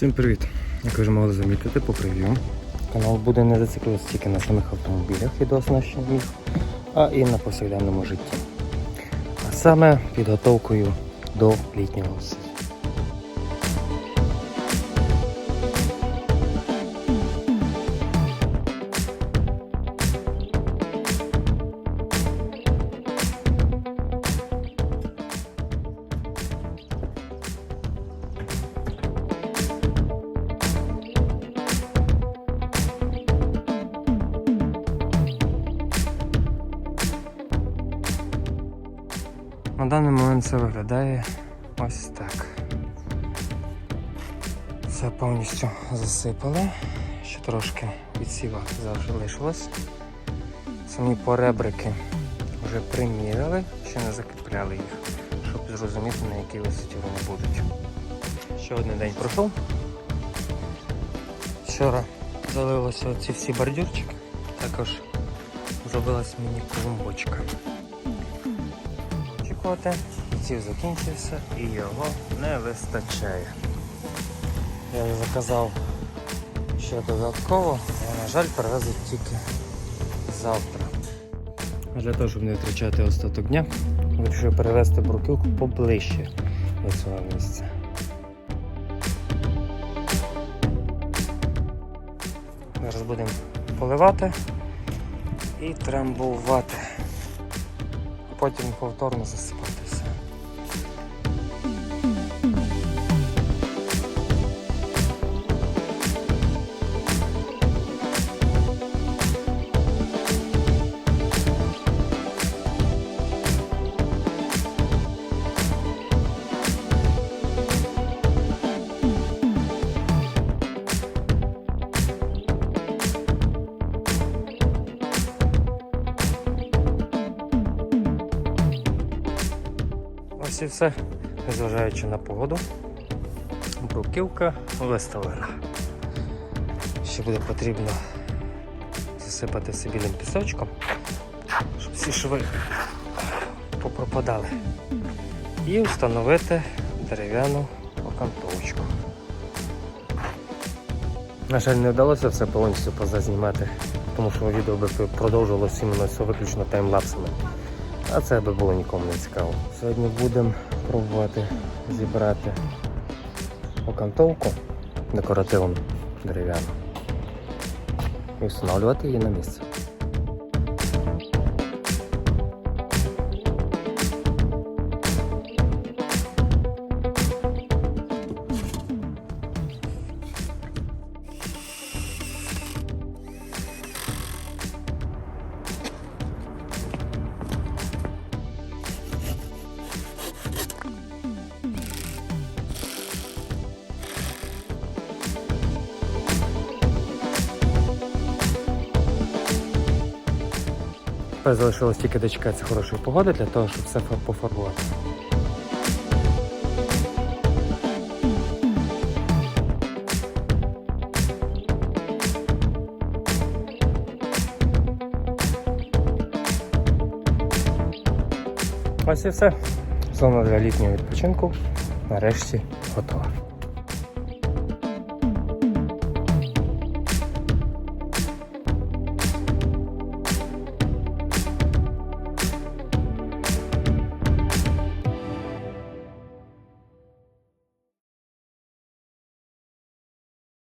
Всім привіт! Як ви вже могли замітити по прев'ю. Канал буде не зациклюватися тільки на самих автомобілях і дооснащенні їх, а і на повсякденному житті. А саме підготовкою до літнього сезону. На даний момент це виглядає ось так. Все повністю засипали. Ще трошки відсіва залишилось. Самі поребрики вже приміряли, ще не закріпляли їх, щоб зрозуміти на якій висоті вони будуть. Ще один день пройшов. Вчора залилося оці всі бордюрчики, також зробилась міні-клумбочка очікувати. Ців закінчився і його не вистачає. Я заказав ще додатково, але, на жаль, привезуть тільки завтра. Для того, щоб не втрачати остаток дня, вирішив перевезти бруківку поближче до цього місця. Зараз будемо поливати і трамбувати потім повторно засипати і все, незважаючи на погоду. Бруківка виставлена. Ще буде потрібно засипати все білим пісочком, щоб всі шви попропадали. І встановити дерев'яну окантовочку. На жаль, не вдалося все повністю позазнімати, тому що відео би продовжувалося іменно все виключно таймлапсами. А це би було нікому не цікаво. Сьогодні будемо пробувати зібрати окантовку декоративну дерев'яну і встановлювати її на місце. Тепер залишилось тільки дочекатися хорошої погоди для того, щоб все пофарбувати. Ось і все. Зона для літнього відпочинку нарешті готова.